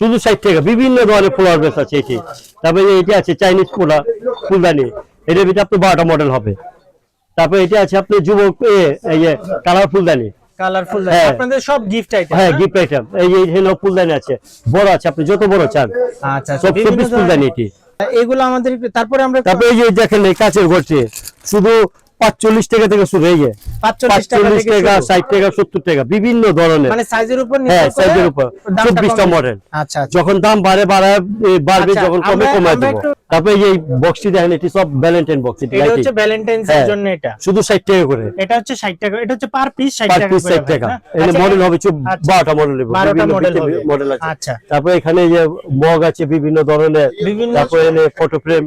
শুধু ষাট টাকা বিভিন্ন ধরনের পোলার বেস আছে এটি। তারপরে এটি আছে চাইনিজ পোলা ফুলদানি এটার ভিতরে আপনি বারোটা মডেল হবে। তারপরে এটি আছে আপনি যুবক এই যে কালার ফুলদানি। কালারফুল হ্যাঁ। আপনাদের সব গিফট আইটেম হ্যাঁ গিফট আইটেম এই যে এখানে ফুলদানি আছে বড় আছে আপনি যত বড় চান। আচ্ছা আচ্ছা সব ফুলদানি এটি। এগুলো আমাদের তারপরে আমরা তারপরে এই যে দেখেন এই কাছের ঘরটি। শুধু পাঁচচল্লিশ টাকা থেকে শুরু এই যে 45 টাকা পাঁচচল্লিশ থেকে টাকা শুরু। ষাট টাকা সত্তর টাকা বিভিন্ন ধরনের। মানে সাইজের উপর হ্যাঁ সাইজের উপর। কমে- মডেল আচ্ছা আচ্ছা। যখন দাম বাড়ে বাড়ায় বাড়বে আচ্ছা, যখন কমে আমরা- কমে দেবো। তারপরে এই বক্সটি দেখেন এটি সব ভ্যালেন্টাইন বক্স এটি এটা হচ্ছে ভ্যালেন্টাইন্স এর হ্যাঁ। জন্য এটা। শুধু ষাট টাকা করে। এটা হচ্ছে 60 টাকা এটা হচ্ছে পার পিস 60 টাকা করে মডেল হবে আচ্ছা। বারোটা মডেল হবে 12টা বিভিন্ন হবে। মডেল আছে। আচ্ছা। তারপরে এখানে যে মগ আছে বিভিন্ন ধরনের। তারপরে ফটো ফ্রেম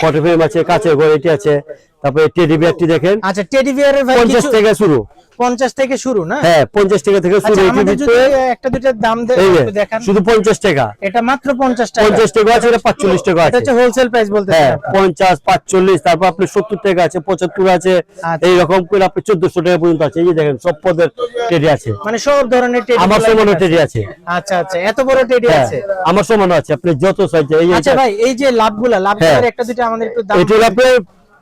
ফটো ফ্রেম আছে কাছের ঘর এটি আছে। তারপরে টেডি বিয়ারটি দেখেন। আচ্ছা টেডি বিয়ারের ভাই পঞ্চাশ কিছু টাকা শুরু। 50 থেকে শুরু না? হ্যাঁ পঞ্চাশ টাকা থেকে শুরু আচ্ছা ভিতরে একটা দুটো দাম এই দেখান। শুধু পঞ্চাশ টাকা। এটা মাত্র 50 টাকা। পঞ্চাশ টাকা আছে এটা পাঁচচল্লিশ টাকা আছে। হচ্ছে হোলসেল প্রাইস বলতে হ্যাঁ পঞ্চাশ পাঁচচল্লিশ তারপর আপনি সত্তর টাকা আছে পঁচাত্তর আছে আচ্ছা। এইরকম করে আপনি চোদ্দশো টাকা পর্যন্ত আছে। এই যে দেখেন সব পদের টেডি আছে। মানে সব ধরনের টেডি আমার সমানও টেডি আছে। আচ্ছা আচ্ছা এত বড় টেডি হ্যাঁ আছে? আমার সমানও আছে আপনি যত চাইছে এই আচ্ছা ভাই এই যে লাভগুলা লাভগুলার হ্যাঁ। একটা দুটো আমাদের একটু দাম এটি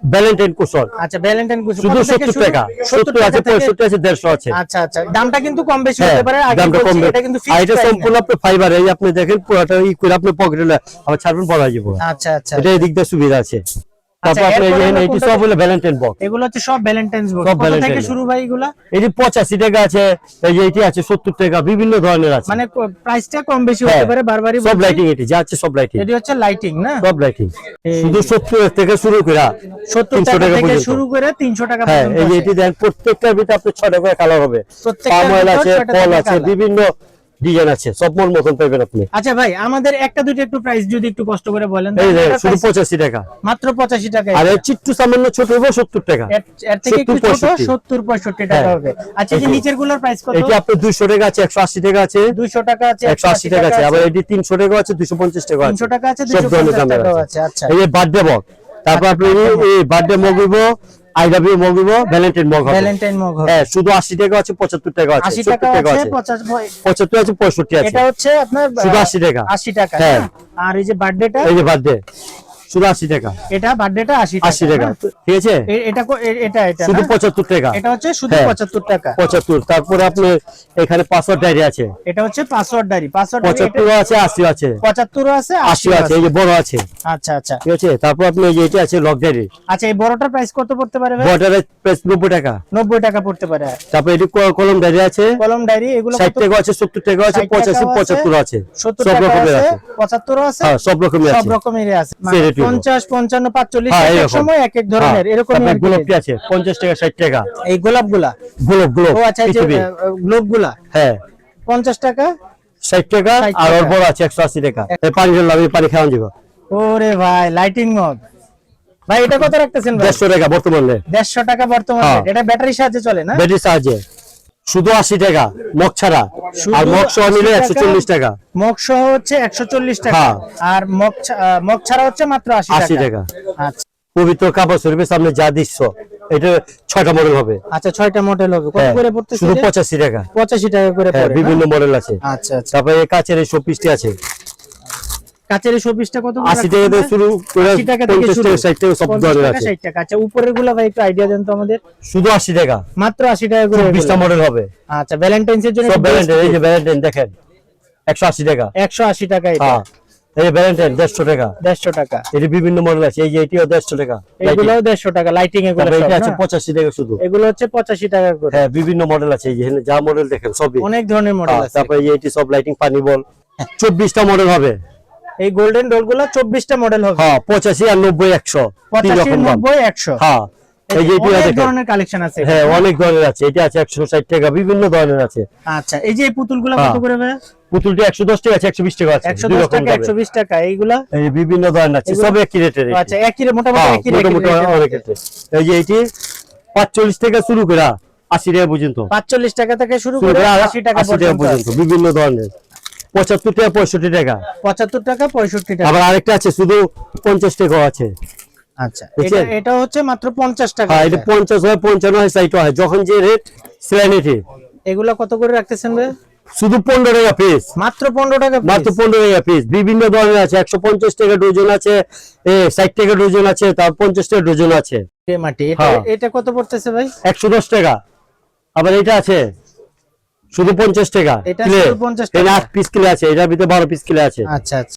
ভ্যালেন্টাইন কুশন আচ্ছা ভ্যালেন্টাইন কুশন শুধু কত থেকে সত্তর শুরু? টাকা। 70 আছে টাকা থেকে- পঁয়ষট্টি আছে দেড়শো আছে। আচ্ছা আচ্ছা। দামটা কিন্তু কম বেশি হ্যাঁ হতে পারে দামটা কম এটা কিন্তু ফিক্সড এটা সম্পূর্ণ আপনি ফাইবার এই আপনি দেখেন পুরোটা ই করে আপনি পকেটে আবার ছাড়বেন পড়া যাব। আচ্ছা আচ্ছা। এটা এদিক দিয়ে সুবিধা আছে। তারপর আপনি এটি কোনটা সব হলো ভ্যালেন্টাইন বক্স এগুলো হচ্ছে সব ভ্যালেন্টাইন্স বক্স সব কত থেকে শুরু ভাই এগুলা? এই যে পঁচাশি টাকা আছে এই যে এটি আছে সত্তর টাকা বিভিন্ন ধরনের আছে। মানে প্রাইসটা কম বেশি হ্যাঁ, হতে পারে বারবারই সব লাইটিং এটি যা আছে সব লাইটিং এটি হচ্ছে লাইটিং না? সব লাইটিং শুধু সত্তর থেকে শুরু করে 70 টাকা টাকা থেকে শুরু করে 300 টাকা হ্যাঁ পর্যন্ত এই যে। এটি দেখেন প্রত্যেকটার ভিতরে আপনার ছয়টা করে কালার হবে। প্রত্যেকটার পাম অয়েল আছে ফল আছে বিভিন্ন ডিজাইন আছে সব মতন পাইবেন আপনি। আচ্ছা ভাই আমাদের একটা দুটো একটু প্রাইস যদি একটু কষ্ট করে বলেন এই যে শুধু price পঁচাশি টাকা। মাত্র 85 টাকা আর চিট্টু সামান্য ছোট হবে সত্তর টাকা। এর থেকে একটু ছোট 70 65 টাকা হ্যাঁ। হবে। আচ্ছা এই যে নিচেরগুলোর প্রাইস কত? এটি আপনার দুইশো টাকা আছে একশো আশি টাকা আছে। 200 টাকা আছে একশো আশি টাকা আছে। আবার এটি তিনশো টাকা আছে দুশো পঞ্চাশ টাকা আছে 300 টাকা আছে 250 দামের টাকাও আছে। আচ্ছা। এই যে বার্থডে মগ তারপর আপনি এই বার্থডে মগ হইব আই ডাব্লিউ মগ হইব ভ্যালেন্টাইন মগ হবে। ভ্যালেন্টাইন মগ হবে। হ্যাঁ শুধু আশি টাকা আছে পঁচাত্তর টাকা আছে 80 টাকা আছে আছে। 50 পঁচাত্তর আছে পঁয়ষট্টি আছে। এটা হচ্ছে আপনার শুধু 80 টাকা। 80 টাকা হ্যাঁ। আর এই যে বার্থডেটা এই যে বার্থডে শুধু আশি টাকা। এটা বার্থডেটা 80 টাকা। আশি টাকা। ঠিক আছে? এটা এটা এটা শুধু না? পঁচাত্তর টাকা। এটা হচ্ছে শুধু। 75 টাকা। পঁচাত্তর। তারপরে আপনার এখানে পাসওয়ার্ড ডায়েরি আছে। এটা হচ্ছে পাসওয়ার্ড ডায়রি। পাসওয়ার্ড পঁচাত্তর আছে আশি আছে। 75 আছে 80 আছে আছে এই যে বড় আছে। আচ্ছা আচ্ছা। ঠিক আছে? তারপর আপনি এই যে এটা আছে লক ডায়েরি। আচ্ছা এই বড়টার প্রাইস কত পড়তে পারে ভাই? প্রাইস নব্বই টাকা। 90 টাকা পড়তে পারে। তারপর এটি কলম ডায়েরি আছে। কলম ডায়রি এগুলো ষাট কত? টাকা আছে সত্তর টাকা আছে 60 পঁচাশি আছে, পঁচাত্তর আছে। 70 সব টাকা রকমের আছে আছে। 75 আছে হ্যাঁ সব রকমের সব আছে। আছে। 50 55 45 হ্যাঁ, এক সময় এক এক ধরনের হ্যাঁ, এরকম আছে? টাকা ষাট টাকা। এই গোলাপগুলা। গোলাপ গোলাপ ও আচ্ছা যে। হ্যাঁ। 50 টাকা? ষাট টাকা আর ওর বড় আছে একশো আশি টাকা। এই পানি পানি যাব ওরে ভাই লাইটিং মগ ভাই এটা কত রাখতেছেন ভাই? দেড়শো টাকা বর্তমানে। 150 টাকা বর্তমানে। হ্যাঁ। এটা ব্যাটারি সাহায্যে চলে না? ব্যাটারি সাহায্যে। শুধু আশি টাকা মগ ছাড়া। আর মগ সহ 80 নিলে একশো চল্লিশ টাকা। মগ সহ হচ্ছে 140 টাকা। হ্যাঁ। আর মগ মগ ছাড়া হচ্ছে মাত্র 80 আশি টাকা। আচ্ছা। পবিত্র কাপড় শরীফের সামনে যা দৃশ্য এটা ছয়টা মডেল হবে। আচ্ছা ছয়টা মডেল হবে। কত হ্যাঁ, করে পড়তেছে শুধু এটা? পঁচাশি টাকা। 85 টাকা করে হ্যাঁ পড়ে বিভিন্ন মডেল আছে। আচ্ছা আচ্ছা। তারপরে কাছের এই শোপিসটি আছে। কাচের এই শোপিসটা কত করে আশি রাখতেছেন টাকা থেকে শুরু 80 টাকা থেকে শুরু। টাকা ষাট টাকা সব 50 ধরনের টাকা, আছে। 60 টাকা। আচ্ছা উপরেরগুলা ভাই একটু আইডিয়া দেন তো আমাদের। শুধু আশি টাকা। মাত্র 80 টাকা করে। মডেল হবে। আচ্ছা ভ্যালেন্টাইন্স এর জন্য সব ভ্যালেন্টাইন এই যে ভ্যালেন্টাইন দেখেন একশো আশি টাকা। 180 টাকা এটা। হ্যাঁ এই যে ভ্যালেন্টাইন দেড়শো টাকা। 150 টাকা। এটি বিভিন্ন মডেল আছে এই যে এটিও দেড়শো টাকা। এগুলো 150 টাকা লাইটিং এগুলো এটা আছে না? পঁচাশি টাকা শুধু। এগুলো হচ্ছে 85 টাকা করে। হ্যাঁ বিভিন্ন মডেল আছে এই যে যা মডেল দেখেন সবই। অনেক ধরনের মডেল হ্যাঁ, আছে। তারপরে এই যে এটি সব লাইটিং পানি বল চব্বিশটা মডেল হবে। এই গোল্ডেন ডোলগুলো 24টা মডেল হবে। হ্যাঁ পঁচাশি আর নব্বই একশো তিন 85 রকম দাম। 90 100 হ্যাঁ এই যে অনেক ধরনের কালেকশন আছে। হ্যাঁ অনেক ধরনের আছে। এটা আছে একশো ষাট টাকা বিভিন্ন ধরনের আছে। আচ্ছা এই যে পুতুলগুলো কত হ্যাঁ। করে ভাই পুতুলটি একশো দশ টাকা আছে একশো টাকা আছে। 110 টাকা দামে। 120 টাকা এইগুলা? এই বিভিন্ন ধরনের আছে সব একই রেটের আচ্ছা একই রে- মোটামুটি হ্যাঁ, একই মোটামুটি এই যে এটি টাকা শুরু করে আশি টাকা পর্যন্ত। 45 টাকা থেকে শুরু করে করে 80 টাকা পর্যন্ত বিভিন্ন ধরনের। পঁচাত্তর টাকা পঁয়ষট্টি টাকা। পঁচাত্তর টাকা পঁয়ষট্টি টাকা। আবার আরেকটা আছে শুধু পঞ্চাশ টাকা আছে। আচ্ছা এটা হচ্ছে মাত্র 50 টাকা হ্যাঁ, এটা হয় যখন যে রেট এগুলা কত করে রাখতেছেন ভাই? শুধু মাত্র 15 টাকা বিভিন্ন ধরনের আছে 150 টাকা আছে আছে টাকা আছে। হ্যাঁ। এটা কত পড়তেছে ভাই? 110 টাকা। আবার এটা আছে শুধু পঞ্চাশ টাকা এটা পিস কিলো আছে এটার ভিতরে বারো পিস কিলো আছে। আচ্ছা আচ্ছা।